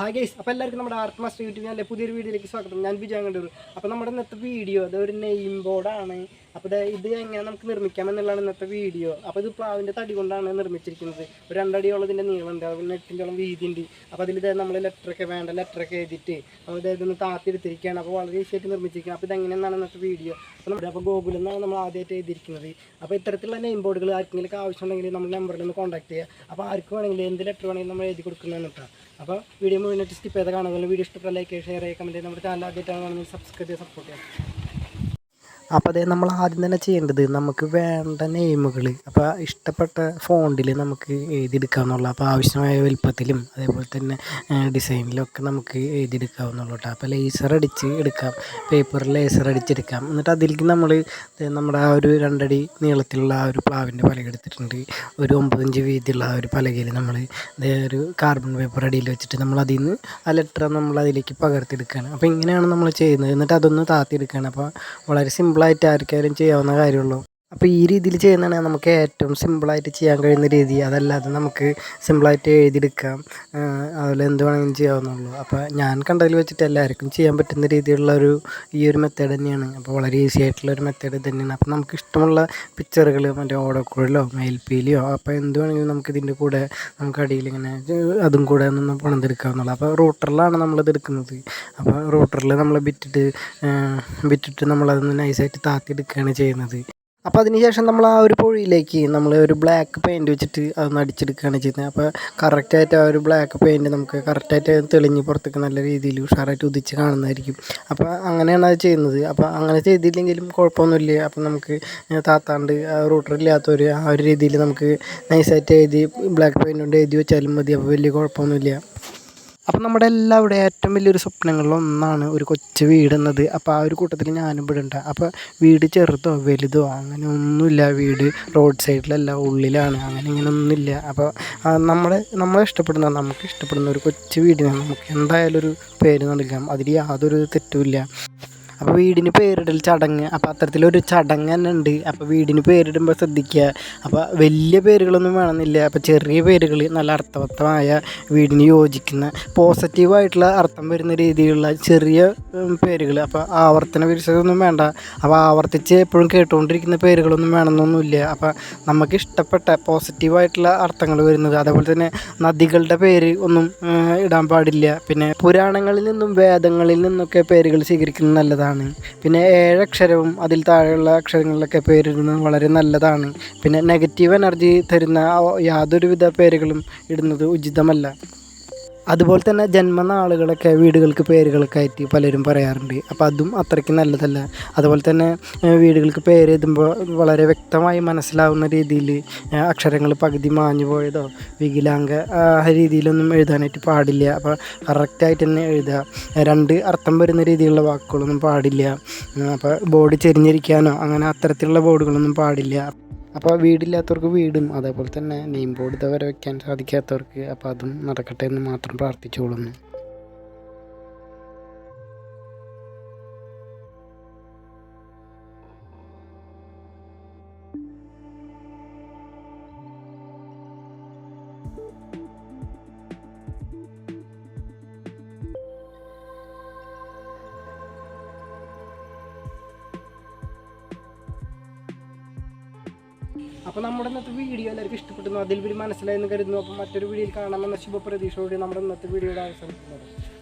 Hi guys അപ്പോൾ എല്ലാവർക്കും നമ്മുടെ ആർട്ട് മാസ്റ്റർ യൂട്യൂബ് ചാനലിലെ പുതിയൊരു വീഡിയോയിലേക്ക് സ്വാഗതം. ഞാൻ വിജയം കണ്ടു അപ്പോൾ നമ്മുടെ ഇന്നത്തെ വീഡിയോ അതൊരു നെയിം ബോർഡാണ് അപ്പോൾ ഇത് എങ്ങനെ നമുക്ക് നിർമ്മിക്കാം എന്നുള്ളതാണ് ഇന്നത്തെ വീഡിയോ അപ്പോൾ ഇത് പ്ലാവിന്റെ തടി കൊണ്ടാണ് നിർമ്മിച്ചിരിക്കുന്നത്. ഒരു രണ്ടടിയോളം ഇതിന്റെ നീളമുണ്ട്. അതുപോലെ എട്ടിന്റെയോളം വീതിയുണ്ട്. അപ്പോൾ അതിൽ ഇതേ നമ്മൾ ലെറ്ററൊക്കെ വേണ്ട ലെറ്ററൊക്കെ എഴുതിയിട്ട് അപ്പോൾ ഇത് ഇതൊന്ന് താത്തിയെടുത്തിരിക്കുകയാണ്. അപ്പോൾ വളരെ ഈസി ആയിട്ട് നിർമ്മിച്ചിരിക്കുന്നത്. അപ്പോൾ ഇതെങ്ങനെയെന്നാണ് ഇന്നത്തെ വീഡിയോ അപ്പോൾ നമ്മുടെ അപ്പോൾ ഗൂഗിളിൽ നിന്നാണ് നമ്മൾ ആദ്യമായിട്ട് എഴുതിയിരിക്കുന്നത്. അപ്പോൾ ഇത്തരത്തിലുള്ള നെയിം ബോർഡുകൾ ആർക്കെങ്കിലും ആവശ്യം ഉണ്ടെങ്കിൽ നമ്മൾ നമ്പറിൽ ഒന്ന് കോൺടാക്ട് ചെയ്യുക അപ്പോൾ ആർക്ക് വേണമെങ്കിലും എന്ത് ലെറ്റർ വേണമെങ്കിലും നമ്മൾ എഴുതി കൊടുക്കുന്നതാണ് കേട്ടോ. അപ്പോൾ വീഡിയോ മുഴുവനായിട്ട് സ്കിപ്പ് ചെയ്ത് കാണുന്നത് വീഡിയോ ഇഷ്ടപ്പെട്ട ലൈക്ക് ഷെയർ ചെയ്യുക. കമന്റ് നമ്മുടെ ചാനൽ ആദ്യമായിട്ടാണ് സബ്സ്ക്രൈബ് ചെയ്ത് സപ്പോർട്ട് ചെയ്യാം അപ്പോൾ അതേ നമ്മൾ ആദ്യം തന്നെ ചെയ്യേണ്ടത് നമുക്ക് വേണ്ട നെയിമുകൾ അപ്പോൾ ഇഷ്ടപ്പെട്ട ഫോണ്ടിൽ നമുക്ക് എഴുതിയെടുക്കാവുന്നുള്ളൂ അപ്പോൾ ആവശ്യമായ വലുപ്പത്തിലും അതേപോലെ തന്നെ ഡിസൈനിലൊക്കെ നമുക്ക് എഴുതിയെടുക്കാവുന്നുള്ളൂ കേട്ടോ. അപ്പോൾ ലേസർ അടിച്ച് എടുക്കാം പേപ്പറിൽ ലേസർ അടിച്ചെടുക്കാം എന്നിട്ട് അതിലേക്ക് നമ്മൾ നമ്മുടെ ആ ഒരു രണ്ടടി നീളത്തിലുള്ള ആ ഒരു പ്ലാവിന്റെ പലക എടുത്തിട്ടുണ്ട്. ഒരു ഒമ്പതഞ്ച് വീതിയുള്ള ആ ഒരു പലകയിൽ നമ്മൾ ഒരു കാർബൺ പേപ്പർ അടിയിൽ വെച്ചിട്ട് നമ്മൾ അതിൽ നിന്ന് ആ ലെറ്റർ നമ്മൾ അതിലേക്ക് പകർത്തിയെടുക്കുകയാണ്. അപ്പോൾ ഇങ്ങനെയാണ് നമ്മൾ ചെയ്യുന്നത്. എന്നിട്ട് അതൊന്ന് താത്തിയെടുക്കുകയാണ്. അപ്പോൾ വളരെ സിമ്പിളായിട്ട് ആർക്കായാലും ചെയ്യാവുന്ന കാര്യമുള്ളൂ. അപ്പോൾ ഈ രീതിയിൽ ചെയ്യുന്നതാണ് നമുക്ക് ഏറ്റവും സിമ്പിളായിട്ട് ചെയ്യാൻ കഴിയുന്ന രീതി. അതല്ലാതെ നമുക്ക് സിമ്പിളായിട്ട് എഴുതിയെടുക്കാം. അതുപോലെ എന്ത് വേണമെങ്കിലും ചെയ്യാവുന്നുള്ളൂ അപ്പോൾ ഞാൻ കണ്ടതിൽ വെച്ചിട്ട് എല്ലാവർക്കും ചെയ്യാൻ പറ്റുന്ന രീതിയിലുള്ള ഒരു ഈ ഒരു മെത്തേഡ് തന്നെയാണ്. അപ്പോൾ വളരെ ഈസി ആയിട്ടുള്ള ഒരു മെത്തേഡ് തന്നെയാണ്. അപ്പോൾ നമുക്ക് ഇഷ്ടമുള്ള പിക്ചറുകൾ മറ്റേ ഓടക്കുഴലോ മേൽപ്പീലിയോ അപ്പോൾ എന്ത് വേണമെങ്കിലും നമുക്ക് ഇതിന്റെ കൂടെ നമുക്ക് അടിയിൽ ഇങ്ങനെ അതും കൂടെ ഒന്ന് പണിതെടുക്കാവുന്നുള്ളൂ അപ്പോൾ റൂട്ടറിലാണ് നമ്മളിത് എടുക്കുന്നത്. അപ്പോൾ റൂട്ടറിൽ നമ്മൾ ബിറ്റിട്ട് ബിറ്റിട്ട് നമ്മളതൊന്ന് നൈസായിട്ട് താത്തിയെടുക്കുകയാണ് ചെയ്യുന്നത്. അപ്പോൾ അതിനുശേഷം നമ്മൾ ആ ഒരു പൊഴിയിലേക്ക് നമ്മൾ ഒരു ബ്ലാക്ക് പെയിന്റ് വെച്ചിട്ട് അതൊന്ന് അടിച്ചെടുക്കുകയാണ് ചെയ്യുന്നത്. അപ്പോൾ കറക്റ്റായിട്ട് ആ ഒരു ബ്ലാക്ക് പെയിന്റ് നമുക്ക് കറക്റ്റായിട്ട് തെളിഞ്ഞ് പുറത്തേക്ക് നല്ല രീതിയിൽ ഉഷാറായിട്ട് ഉദിച്ച് കാണുന്നതായിരിക്കും. അപ്പോൾ അങ്ങനെയാണ് അത് ചെയ്യുന്നത്. അപ്പോൾ അങ്ങനെ ചെയ്തില്ലെങ്കിലും കുഴപ്പമൊന്നുമില്ല. അപ്പോൾ നമുക്ക് താത്താണ്ട് റൂട്ടർ ഇല്ലാത്തൊരു ആ ഒരു രീതിയിൽ നമുക്ക് നൈസായിട്ട് എഴുതി ബ്ലാക്ക് പെയിന്റ് കൊണ്ട് എഴുതി വെച്ചാലും മതി. അപ്പോൾ വലിയ കുഴപ്പമൊന്നുമില്ല. അപ്പം നമ്മുടെ എല്ലാവരുടെ ഏറ്റവും വലിയൊരു സ്വപ്നങ്ങളിൽ ഒന്നാണ് ഒരു കൊച്ചു വീട് എന്നത് അപ്പോൾ ആ ഒരു കൂട്ടത്തിൽ ഞാനും ഇവിടെ ഉണ്ട്. അപ്പോൾ വീട് ചെറുതോ വലുതോ അങ്ങനെ ഒന്നുമില്ല. വീട് റോഡ് സൈഡിലല്ല ഉള്ളിലാണ്. അങ്ങനെ ഇങ്ങനെ ഒന്നുമില്ല. അപ്പോൾ നമ്മളെ നമ്മളെ ഇഷ്ടപ്പെടുന്ന നമുക്ക് ഇഷ്ടപ്പെടുന്ന ഒരു കൊച്ചു വീടിന് നമുക്ക് എന്തായാലും ഒരു പേര് നൽകാം. അതിൽ യാതൊരു തെറ്റുമില്ല. അപ്പോൾ വീടിന് പേരിടൽ ചടങ്ങ്. അപ്പോൾ അത്തരത്തിലൊരു ചടങ്ങ് തന്നെ ഉണ്ട്. അപ്പോൾ വീടിന് പേരിടുമ്പോൾ ശ്രദ്ധിക്കുക. അപ്പോൾ വലിയ പേരുകളൊന്നും വേണമെന്നില്ല. അപ്പോൾ ചെറിയ പേരുകൾ നല്ല അർത്ഥവത്തമായ വീടിന് യോജിക്കുന്ന പോസിറ്റീവായിട്ടുള്ള അർത്ഥം വരുന്ന രീതിയിലുള്ള ചെറിയ പേരുകൾ അപ്പോൾ ആവർത്തന വിരസതൊന്നും വേണ്ട. അപ്പോൾ ആവർത്തിച്ച് എപ്പോഴും കേട്ടുകൊണ്ടിരിക്കുന്ന പേരുകളൊന്നും വേണമെന്നൊന്നുമില്ല. അപ്പോൾ നമുക്ക് ഇഷ്ടപ്പെട്ട പോസിറ്റീവായിട്ടുള്ള അർത്ഥങ്ങൾ വരുന്നത്. അതേപോലെ തന്നെ നദികളുടെ പേര് ഒന്നും ഇടാൻ പാടില്ല. പിന്നെ പുരാണങ്ങളിൽ നിന്നും വേദങ്ങളിൽ നിന്നൊക്കെ പേരുകൾ സ്വീകരിക്കുന്നത് നല്ലതാണ്. നല്ലതാണ്. പിന്നെ ഏഴക്ഷരവും അതിൽ താഴെയുള്ള അക്ഷരങ്ങളിലൊക്കെ പേരിടുന്നത് വളരെ നല്ലതാണ്. പിന്നെ നെഗറ്റീവ് എനർജി തരുന്ന യാതൊരുവിധ പേരുകളും ഇടുന്നത് ഉചിതമല്ല. അതുപോലെ തന്നെ ജന്മനാളുകളൊക്കെ വീടുകൾക്ക് പേരുകളൊക്കെ ആയിട്ട് പലരും പറയാറുണ്ട്. അപ്പോൾ അതും അത്രയ്ക്ക് നല്ലതല്ല. അതുപോലെ തന്നെ വീടുകൾക്ക് പേര് എഴുതുമ്പോൾ വളരെ വ്യക്തമായി മനസ്സിലാവുന്ന രീതിയിൽ അക്ഷരങ്ങൾ പകുതി മാഞ്ഞു പോയതോ വികലാംഗ ആ രീതിയിലൊന്നും എഴുതാനായിട്ട് പാടില്ല. അപ്പോൾ കറക്റ്റായിട്ട് തന്നെ എഴുതുക. രണ്ട് അർത്ഥം വരുന്ന രീതിയിലുള്ള വാക്കുകളൊന്നും പാടില്ല. അപ്പോൾ ബോർഡ് ചെരിഞ്ഞിരിക്കാനോ അങ്ങനെ അത്തരത്തിലുള്ള ബോർഡുകളൊന്നും പാടില്ല. അപ്പോൾ വീടില്ലാത്തവർക്ക് വീടും അതേപോലെ തന്നെ നെയിം ബോർഡ് വരെ വെക്കാൻ സാധിക്കാത്തവർക്ക് അപ്പോൾ അതും നടക്കട്ടെ എന്ന് മാത്രം പ്രാർത്ഥിച്ചുകൊള്ളുന്നു. അപ്പോൾ നമ്മുടെ ഇന്നത്തെ വീഡിയോ എല്ലാവർക്കും ഇഷ്ടപ്പെട്ടു അതിൽ മനസ്സിലായെന്ന് കരുതുന്നു. അപ്പോൾ മറ്റൊരു വീഡിയോയിൽ കാണാമെന്ന ശുഭപ്രതീക്ഷയോടെ നമ്മുടെ ഇന്നത്തെ വീഡിയോയുടെ അവസാനിക്കുന്നത്